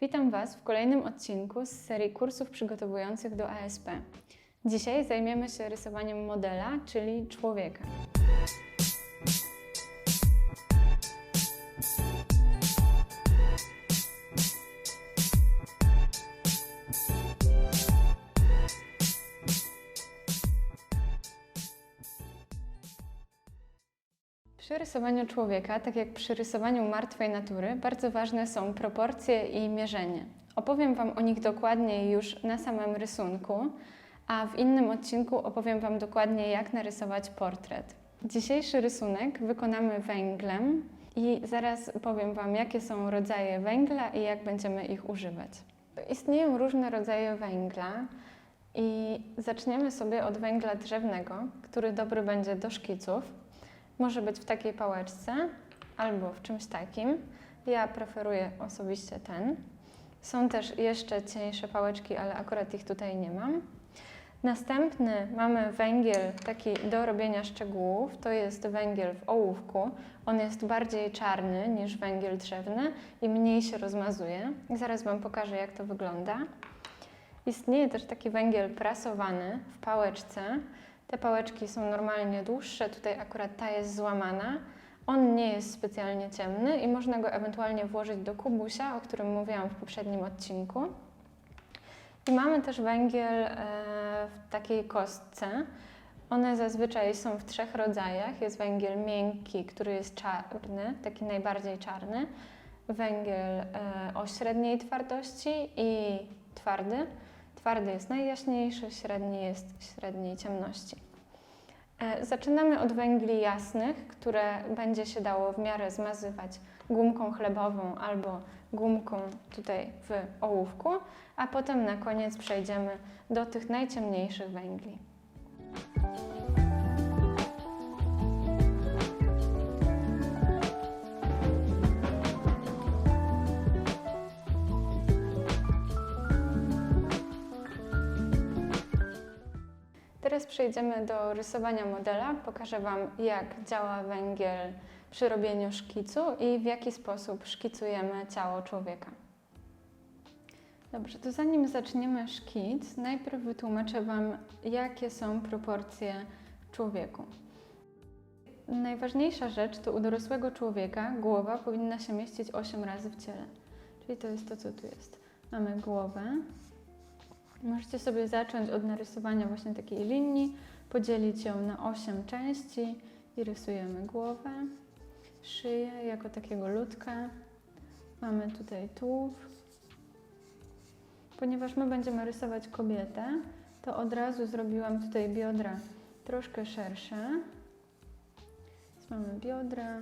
Witam Was w kolejnym odcinku z serii kursów przygotowujących do ASP. Dzisiaj zajmiemy się rysowaniem modela, czyli człowieka. Przy rysowaniu człowieka, tak jak przy rysowaniu martwej natury, bardzo ważne są proporcje i mierzenie. Opowiem Wam o nich dokładniej już na samym rysunku, a w innym odcinku opowiem Wam dokładnie, jak narysować portret. Dzisiejszy rysunek wykonamy węglem i zaraz powiem Wam, jakie są rodzaje węgla i jak będziemy ich używać. Istnieją różne rodzaje węgla i zaczniemy sobie od węgla drzewnego, który dobry będzie do szkiców. Może być w takiej pałeczce albo w czymś takim. Ja preferuję osobiście ten. Są też jeszcze cieńsze pałeczki, ale akurat ich tutaj nie mam. Następny mamy węgiel taki do robienia szczegółów. To jest węgiel w ołówku. On jest bardziej czarny niż węgiel drzewny i mniej się rozmazuje. Zaraz Wam pokażę, jak to wygląda. Istnieje też taki węgiel prasowany w pałeczce. Te pałeczki są normalnie dłuższe, tutaj akurat ta jest złamana. On nie jest specjalnie ciemny i można go ewentualnie włożyć do kubusia, o którym mówiłam w poprzednim odcinku. I mamy też węgiel e, w takiej kostce. One zazwyczaj są w trzech rodzajach. Jest węgiel miękki, który jest czarny, taki najbardziej czarny, węgiel e, o średniej twardości i twardy. Twardy jest najjaśniejszy, średni jest średniej ciemności. E, Zaczynamy od węgli jasnych, które będzie się dało w miarę zmazywać gumką chlebową albo gumką tutaj w ołówku, a potem na koniec przejdziemy do tych najciemniejszych węgli. Teraz przejdziemy do rysowania modela. Pokażę Wam, jak działa węgiel przy robieniu szkicu i w jaki sposób szkicujemy ciało człowieka. Dobrze, to zanim zaczniemy szkic, najpierw wytłumaczę Wam, jakie są proporcje człowieku. Najważniejsza rzecz to u dorosłego człowieka głowa powinna się mieścić 8 razy w ciele. Czyli to jest to, co tu jest. Mamy głowę, Możecie sobie zacząć od narysowania właśnie takiej linii, podzielić ją na 8 części i rysujemy głowę, szyję jako takiego ludka. Mamy tutaj tułów. Ponieważ my będziemy rysować kobietę, to od razu zrobiłam tutaj biodra troszkę szersze. Więc mamy biodra.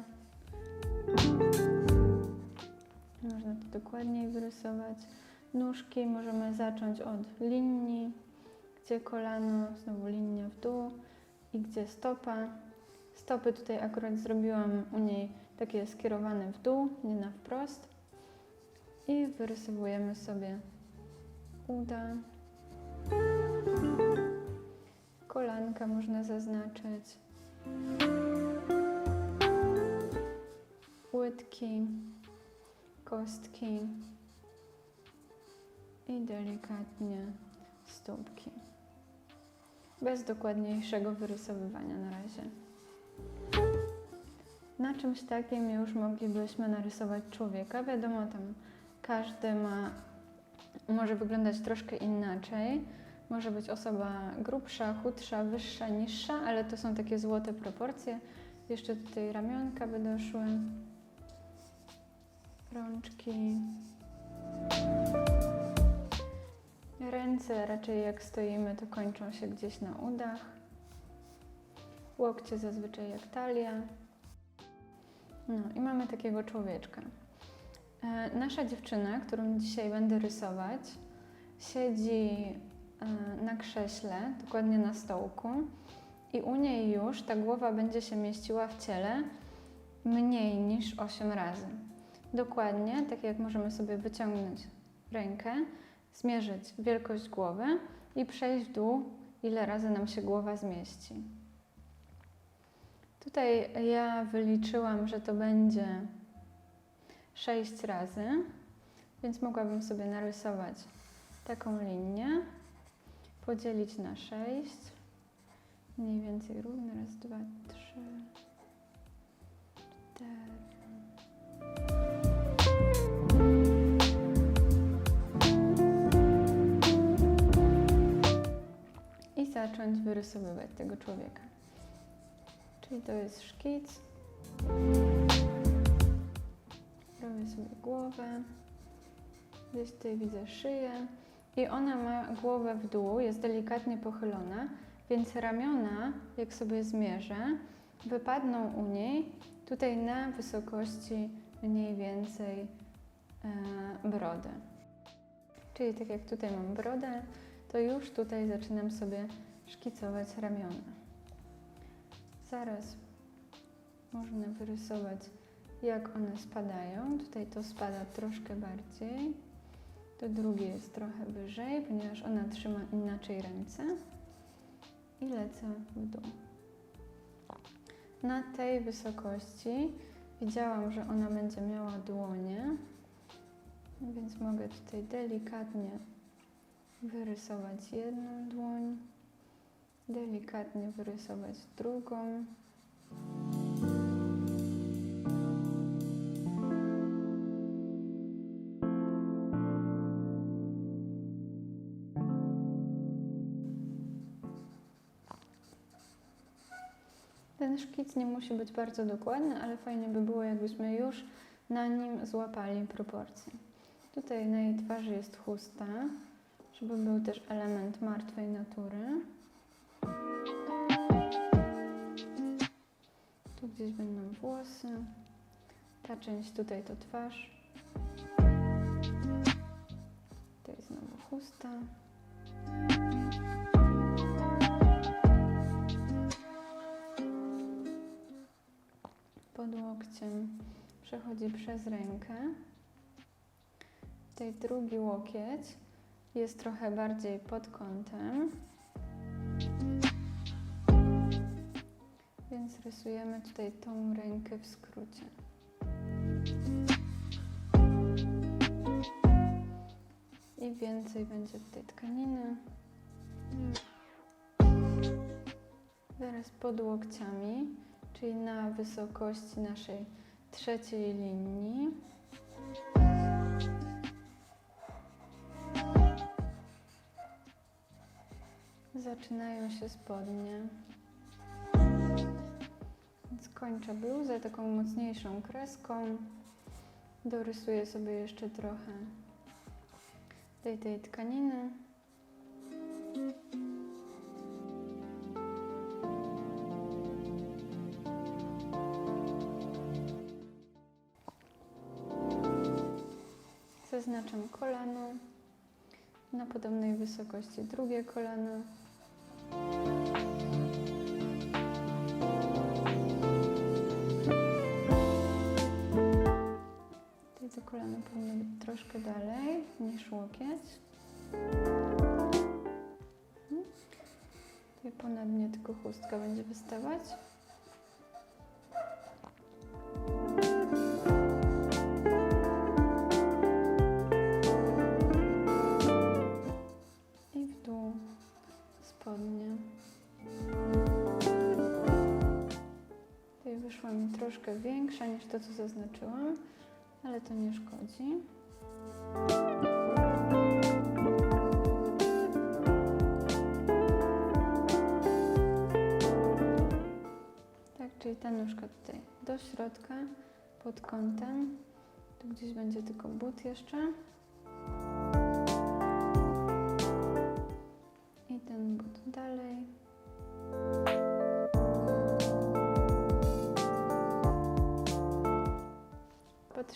Można to dokładniej wyrysować. Nóżki możemy zacząć od linii, gdzie kolano, znowu linia w dół i gdzie stopa. Stopy tutaj akurat zrobiłam u niej takie skierowane w dół, nie na wprost. I wyrysowujemy sobie uda. Kolanka można zaznaczyć. Łydki, kostki i delikatnie stópki. Bez dokładniejszego wyrysowywania na razie. Na czymś takim już moglibyśmy narysować człowieka. Wiadomo, tam każdy ma, może wyglądać troszkę inaczej. Może być osoba grubsza, chudsza, wyższa, niższa, ale to są takie złote proporcje. Jeszcze tutaj ramionka by doszły, rączki. Ręce raczej jak stoimy, to kończą się gdzieś na udach. Łokcie zazwyczaj jak talia. No i mamy takiego człowieczka. E, nasza dziewczyna, którą dzisiaj będę rysować, siedzi e, na krześle, dokładnie na stołku i u niej już ta głowa będzie się mieściła w ciele mniej niż 8 razy. Dokładnie, tak jak możemy sobie wyciągnąć rękę, zmierzyć wielkość głowy i przejść w dół, ile razy nam się głowa zmieści. Tutaj ja wyliczyłam, że to będzie 6 razy. Więc mogłabym sobie narysować taką linię, podzielić na 6, mniej więcej równe, raz, dwa, trzy, cztery. Zacząć wyrysowywać tego człowieka. Czyli to jest szkic. Robię sobie głowę. Gdzieś tutaj widzę szyję. I ona ma głowę w dół, jest delikatnie pochylona, więc ramiona, jak sobie zmierzę, wypadną u niej tutaj na wysokości mniej więcej e, brody. Czyli tak jak tutaj mam brodę, to już tutaj zaczynam sobie szkicować ramiona. Zaraz można wyrysować, jak one spadają. Tutaj to spada troszkę bardziej. To drugie jest trochę wyżej, ponieważ ona trzyma inaczej ręce. I lecę w dół. Na tej wysokości widziałam, że ona będzie miała dłonie, więc mogę tutaj delikatnie wyrysować jedną dłoń, delikatnie wyrysować drugą. Ten szkic nie musi być bardzo dokładny, ale fajnie by było, jakbyśmy już na nim złapali proporcje. Tutaj na jej twarzy jest chusta, żeby był też element martwej natury. Tu gdzieś będą włosy. Ta część tutaj to twarz. Tutaj znowu chusta. Pod łokciem przechodzi przez rękę. Tutaj drugi łokieć jest trochę bardziej pod kątem. Rysujemy tutaj tą rękę w skrócie. I więcej będzie tutaj tkaniny. Teraz pod łokciami, czyli na wysokości naszej trzeciej linii. Zaczynają się spodnie. Więc kończę bluzę taką mocniejszą kreską. Dorysuję sobie jeszcze trochę tej, tej tkaniny. Zaznaczam kolano. Na podobnej wysokości drugie kolano. To kolano powinno być troszkę dalej niż łokieć. Mhm. Tutaj ponad mnie tylko chustka będzie wystawać. I w dół spodnie. Tutaj wyszła mi troszkę większa niż to, co zaznaczyłam, ale to nie szkodzi. Tak, czyli ta nóżka tutaj do środka, pod kątem. Tu gdzieś będzie tylko but jeszcze.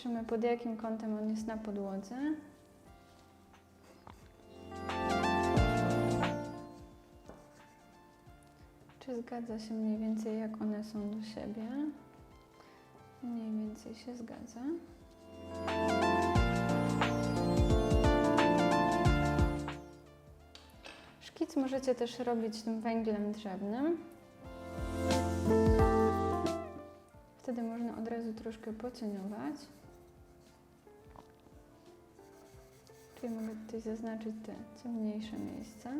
Patrzymy pod jakim kątem on jest na podłodze. Czy zgadza się mniej więcej jak one są do siebie? Mniej więcej się zgadza. Szkic możecie też robić tym węglem drzewnym. Wtedy można od razu troszkę pocieniować. Czyli mogę tutaj zaznaczyć te ciemniejsze miejsca.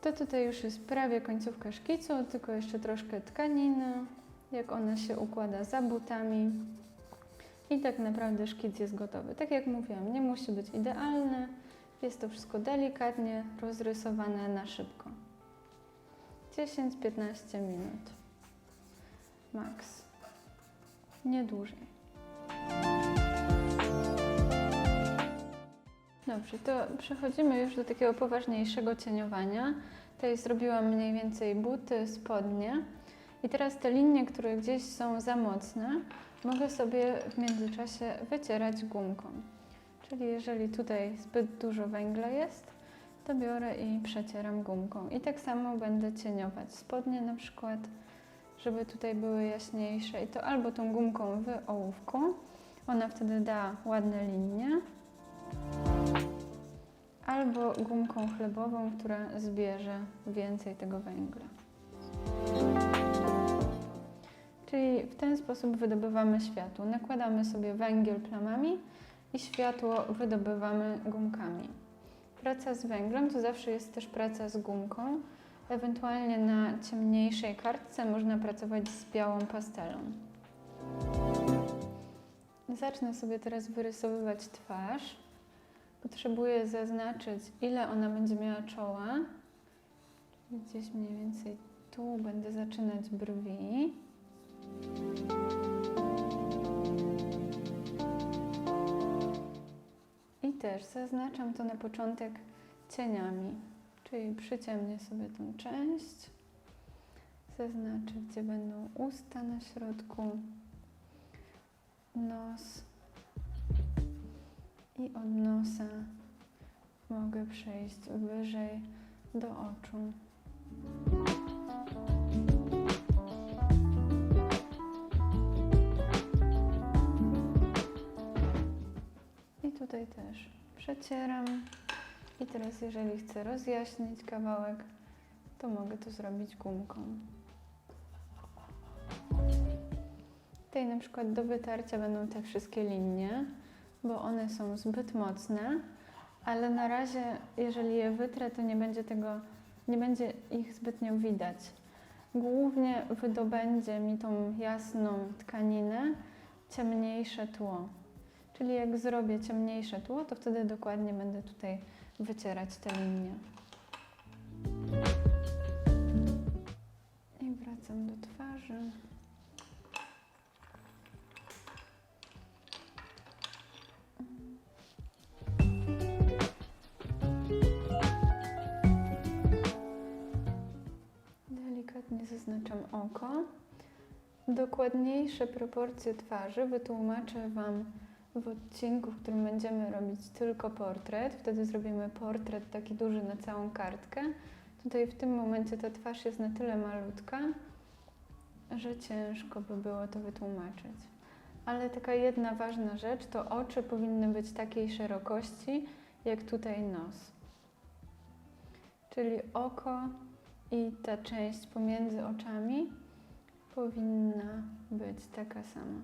To tutaj już jest prawie końcówka szkicu, tylko jeszcze troszkę tkaniny, jak ona się układa za butami. I tak naprawdę szkic jest gotowy. Tak jak mówiłam, nie musi być idealny, jest to wszystko delikatnie rozrysowane na szybko. 10-15 minut. Max. Nie dłużej. Dobrze, to przechodzimy już do takiego poważniejszego cieniowania. Tutaj zrobiłam mniej więcej buty, spodnie. I teraz te linie, które gdzieś są za mocne, mogę sobie w międzyczasie wycierać gumką. Czyli jeżeli tutaj zbyt dużo węgla jest, to biorę i przecieram gumką. I tak samo będę cieniować spodnie na przykład, żeby tutaj były jaśniejsze. I to albo tą gumką w ołówku, ona wtedy da ładne linie, albo gumką chlebową, która zbierze więcej tego węgla. Czyli w ten sposób wydobywamy światło. Nakładamy sobie węgiel plamami i światło wydobywamy gumkami. Praca z węglem to zawsze jest też praca z gumką. Ewentualnie na ciemniejszej kartce można pracować z białą pastelą. Zacznę sobie teraz wyrysowywać twarz. Potrzebuję zaznaczyć, ile ona będzie miała czoła. Gdzieś mniej więcej tu będę zaczynać brwi. Też zaznaczam to na początek cieniami, czyli przyciemnię sobie tą część. Zaznaczę, gdzie będą usta na środku, nos i od nosa mogę przejść wyżej do oczu. I tutaj też przecieram. I teraz, jeżeli chcę rozjaśnić kawałek, to mogę to zrobić gumką. Tutaj na przykład do wytarcia będą te wszystkie linie, bo one są zbyt mocne, ale na razie, jeżeli je wytrę, to nie będzie tego, nie będzie ich zbytnio widać. Głównie wydobędzie mi tą jasną tkaninę ciemniejsze tło. Czyli jak zrobię ciemniejsze tło, to wtedy dokładnie będę tutaj wycierać te linie. I wracam do twarzy. Delikatnie zaznaczam oko. Dokładniejsze proporcje twarzy wytłumaczę Wam w odcinku, w którym będziemy robić tylko portret. Wtedy zrobimy portret taki duży na całą kartkę. Tutaj w tym momencie ta twarz jest na tyle malutka, że ciężko by było to wytłumaczyć. Ale taka jedna ważna rzecz to oczy powinny być takiej szerokości, jak tutaj nos. Czyli oko i ta część pomiędzy oczami powinna być taka sama.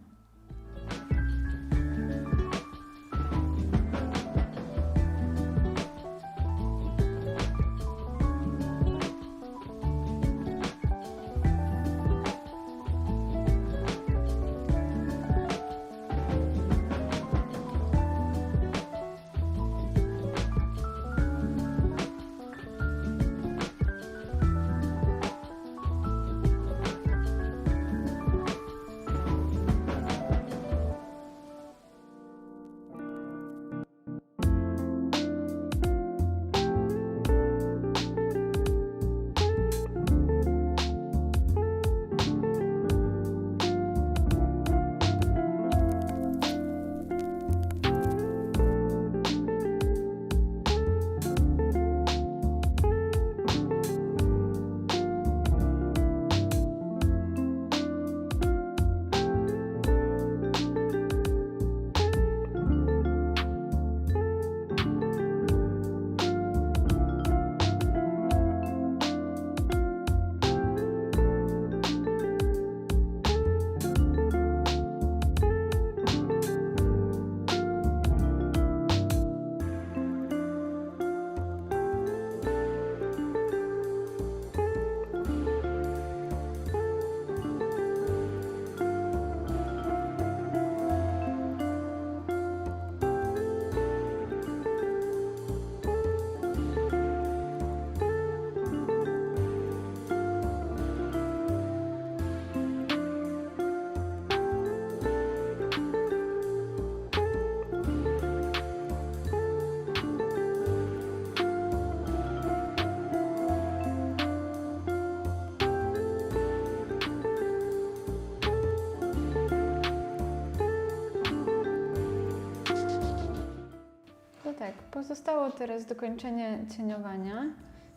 Zostało teraz dokończenie cieniowania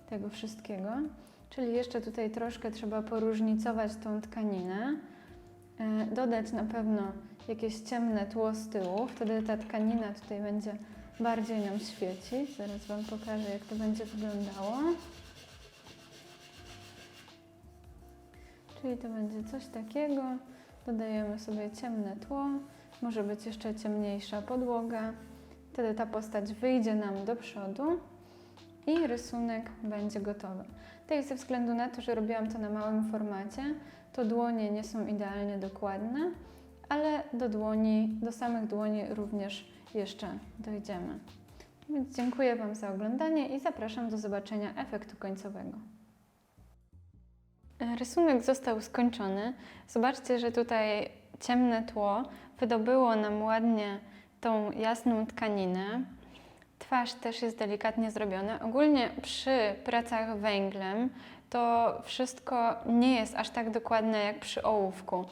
tego wszystkiego, czyli jeszcze tutaj troszkę trzeba poróżnicować tą tkaninę, e, dodać na pewno jakieś ciemne tło z tyłu, wtedy ta tkanina tutaj będzie bardziej nam świecić. Zaraz Wam pokażę, jak to będzie wyglądało. Czyli to będzie coś takiego. Dodajemy sobie ciemne tło, może być jeszcze ciemniejsza podłoga. Wtedy ta postać wyjdzie nam do przodu i rysunek będzie gotowy. Tutaj ze względu na to, że robiłam to na małym formacie, to dłonie nie są idealnie dokładne, ale do dłoni, do samych dłoni również jeszcze dojdziemy. Więc dziękuję Wam za oglądanie i zapraszam do zobaczenia efektu końcowego. Rysunek został skończony. Zobaczcie, że tutaj ciemne tło wydobyło nam ładnie tą jasną tkaninę. Twarz też jest delikatnie zrobiona. Ogólnie przy pracach węglem to wszystko nie jest aż tak dokładne jak przy ołówku,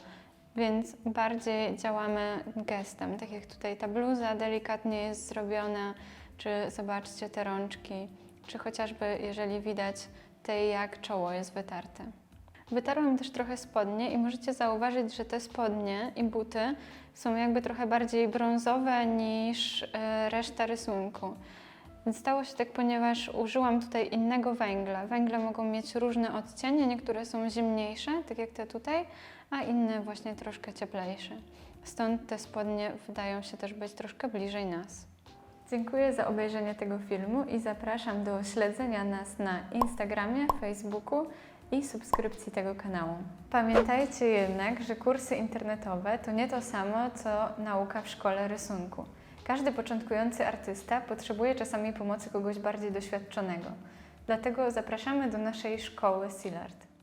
więc bardziej działamy gestem. Tak jak tutaj ta bluza delikatnie jest zrobiona, czy zobaczcie te rączki, czy chociażby jeżeli widać tej jak czoło jest wytarte. Wytarłam też trochę spodnie i możecie zauważyć, że te spodnie i buty są jakby trochę bardziej brązowe niż e, reszta rysunku. Stało się tak, ponieważ użyłam tutaj innego węgla. Węgle mogą mieć różne odcienie, niektóre są zimniejsze, tak jak te tutaj, a inne właśnie troszkę cieplejsze. Stąd te spodnie wydają się też być troszkę bliżej nas. Dziękuję za obejrzenie tego filmu i zapraszam do śledzenia nas na Instagramie, Facebooku i subskrypcji tego kanału. Pamiętajcie jednak, że kursy internetowe to nie to samo, co nauka w szkole rysunku. Każdy początkujący artysta potrzebuje czasami pomocy kogoś bardziej doświadczonego. Dlatego zapraszamy do naszej szkoły Silart.